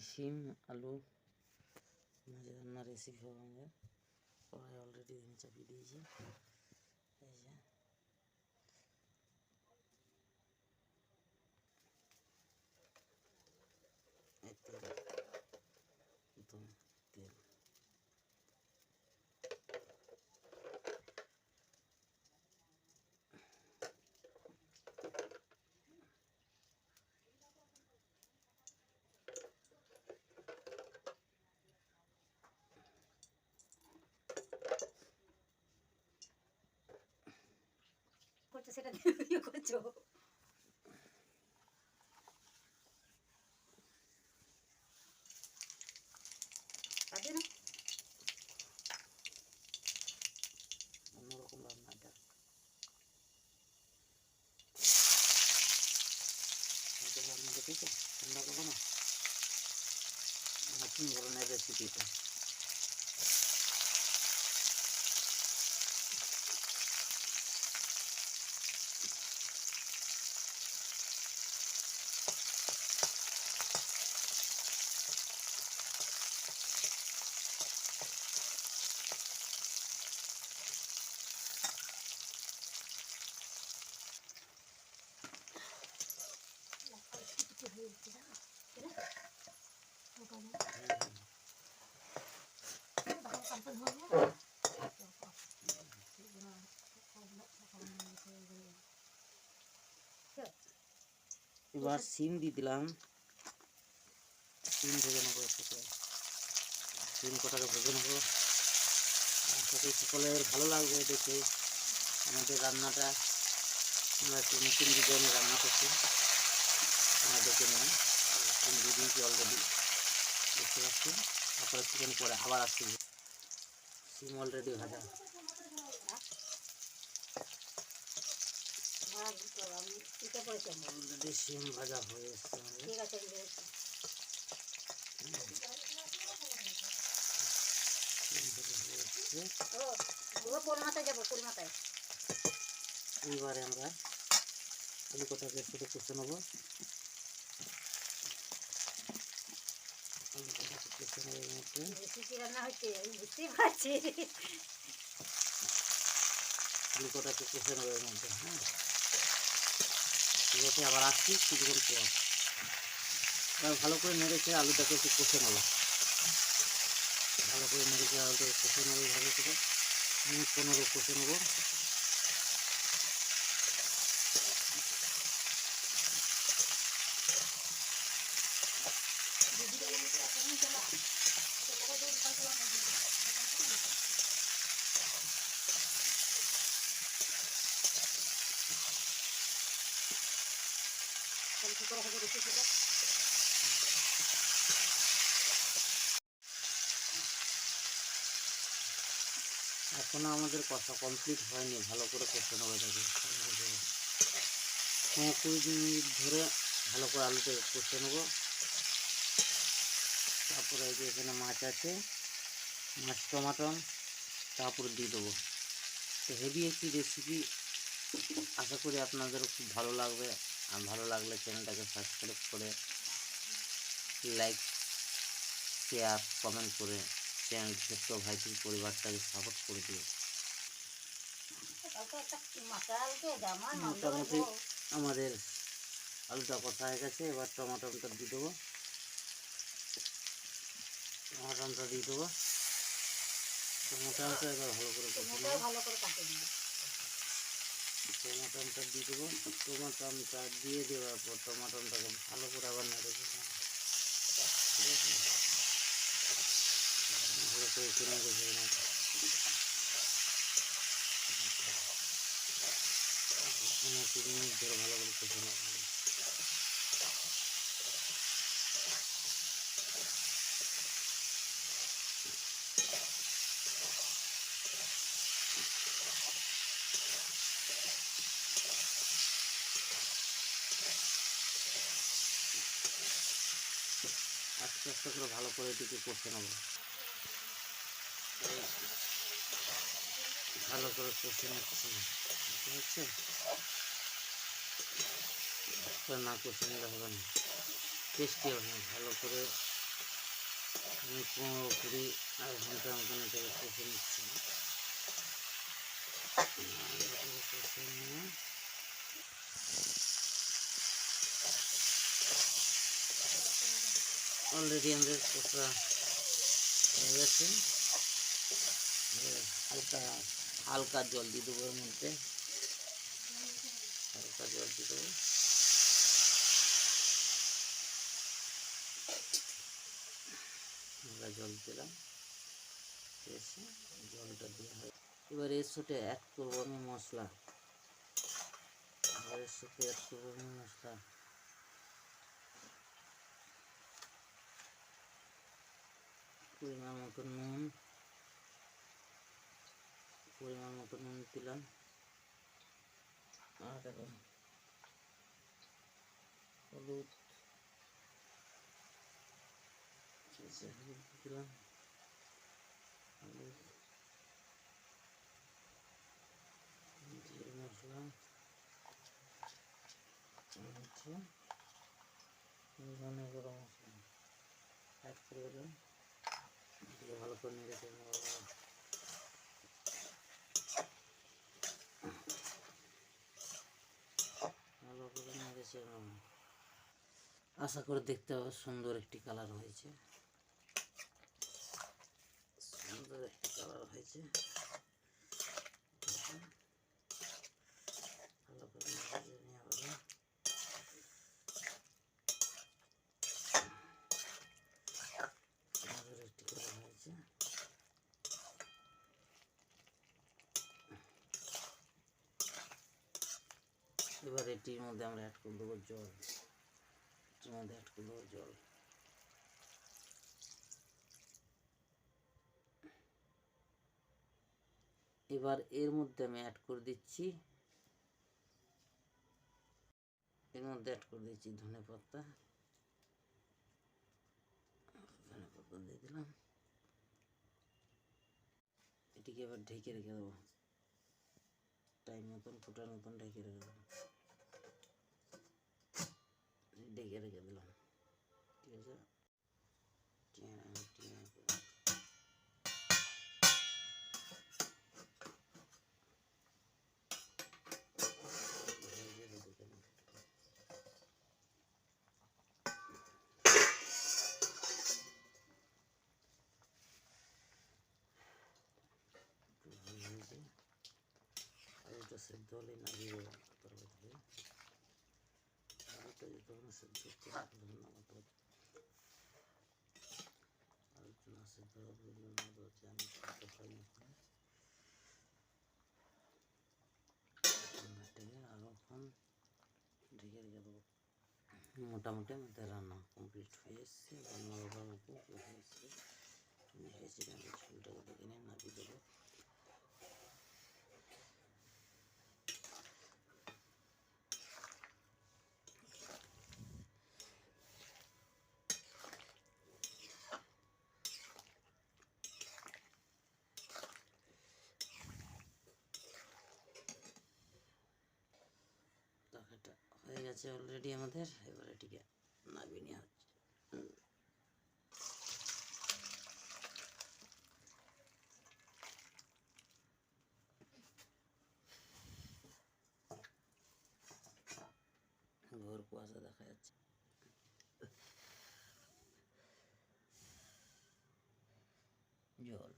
শিম আলু মাঝে রান্নার রেসিপি হবে আমাদের। কড়াই অলরেডি আমি চাপিয়ে দিয়েছি। সেটা ইয়ে করছো পারবে না অন্যরকম রান্না এটা এটা রান্না দেখেছো ঠান্ডা কখনো নতুন ধরনের রেসিপি এবার সিম দিয়ে দিলাম। সিম ভেজে নেব সিম কটাকে ভেজে নেব। আশা সকলের ভালো লাগবে দেখে আমাদের রান্নাটা। আমরা একটু নতুন ডিজাইনে রান্না করছি। আমরা দেখে নেন সিম দিয়ে অলরেডি দেখতে পাচ্ছি তারপরে চিকেন পরে আবার আসছি। সিম অলরেডি ভাজা। সিম ভাজা হয়ে এসছে আমরা আলু কটাকে একটু কষে নেব আলু কটাকে কষে নেব এর মধ্যে রেসিপি কষে নেব এর মধ্যে হ্যাঁ ঠিক আছে আবার আসছি কিছুক্ষণ পর এবার ভালো করে নেড়েছে আলুটাকে একটু কষে নেব ভালো করে নেড়েছে আলুটাকে কষে নেব ভালো করে পনেরো কষে নেব তাহলে কি করে হবে রেসিপিটা এখনও আমাদের কথা কমপ্লিট হয়নি, ভালো করে কষে নেব এটাকে হ্যাঁ কুড়ি মিনিট ধরে ভালো করে আলুটা কষে নেব তারপরে এখানে মাছ আছে। মাছ টমাটম তারপরে দিয়ে দেবো। তো হেভি একটি রেসিপি আশা করি আপনাদেরও খুব ভালো লাগবে। আর ভালো লাগলে চ্যানেলটাকে সাবস্ক্রাইব করে লাইক শেয়ার কমেন্ট করে চ্যানেল ছোট্ট ভাইটির পরিবারটাকে সাপোর্ট করে দিও। মোটামুটি আমাদের আলুটা কষা হয়ে গেছে। এবার টমাটোটা দিয়ে দেবো। টমাটোটা দিয়ে দেবো। টমাটোটা এবার ভালো করে নেব ভালো করে কাটে দিই দিয়ে দেবো টমাটোটা দিয়ে দেওয়ার পর টমাটোটাকে ভালো করে আবার নেড়ে দেবো ভালো করে একটু নেড়ে দেবো তিন মিনিট ধরে ভালো করে নেব আস্তে আস্তে করে ভালো করে এটিকে কষে নেব। ভালো করে কষে নিচ্ছি পারছেন? তো না কষে নিলে হবে না। টেস্টি হবে না। ভালো করে আমি পনেরো কুড়ি আধ ঘণ্টা মতন এটাকে কষে নিচ্ছি এটাকে কষে নিয়ে অলরেডি আমাদের কষা হয়ে গেছে। হালকা হালকা জল দিয়ে দেবো এর মধ্যে। হালকা জল দিয়ে দেবো। হালকা জল দিলাম। এসে জলটা দেওয়া হয় এবার এর সাথে অ্যাড করব আমি মশলা। এবার এর সাথে অ্যাড করব আমি মশলা। পরিমাণ মতো নুন পরিমাণ মতো নুন দিলাম আর দেখো হলুদ ঠিক আছে, হলুদ দিলাম হলুদ জিরে মশলা হচ্ছে ধনে গরম মশলা অ্যাড করে দিলাম ভালো করে চেড়ে নেব ভালো করে আশা করে দেখতে পাবো সুন্দর একটি কালার হয়েছে। সুন্দর একটি কালার হয়েছে ভালো করে নেড়ে চেড়ে নেওয়া হবে সুন্দর একটি কালার হয়েছে এবার এটির মধ্যে আমরা অ্যাড করে দেবো জল। এটির মধ্যে অ্যাড করে দেবো জল। এবার এর মধ্যে আমি অ্যাড করে দিচ্ছি, এর মধ্যে অ্যাড করে দিচ্ছি ধনে পাতা। ধনে পাতা দিয়ে দিলাম। এটিকে এবার ঢেকে রেখে দেবো। টাইম মতন ফুটার মতন ঢেকে রেখে দেবো। ঢেকে রেখে দিলাম ঠিক আছে টিয়া টিয়া করে। ভেজে রেখে দিলাম। একটু ভেজে ভেজে আলুটা সেদ্ধ হলে নামিয়ে দেবো তরকারি থেকে আলুটা যতক্ষণ সেদ্ধ হচ্ছে ততক্ষণ নামাতে হবে আলুটা না সেদ্ধ হবে ওই জন্য নামাতে হচ্ছে আমি করতে পারি মোটামুটি আমাদের রান্না কমপ্লিট হয়ে এসছে রান্না বাবার মতো আমি ঝোলটাকে দেখে নিয়ে নামিয়ে দেবো তরকারিটা হয়ে গেছে অলরেডি আমাদের এবার এটিকে নামিয়ে নেওয়া হচ্ছে। ঘর কুয়াশা দেখা যাচ্ছে। জল।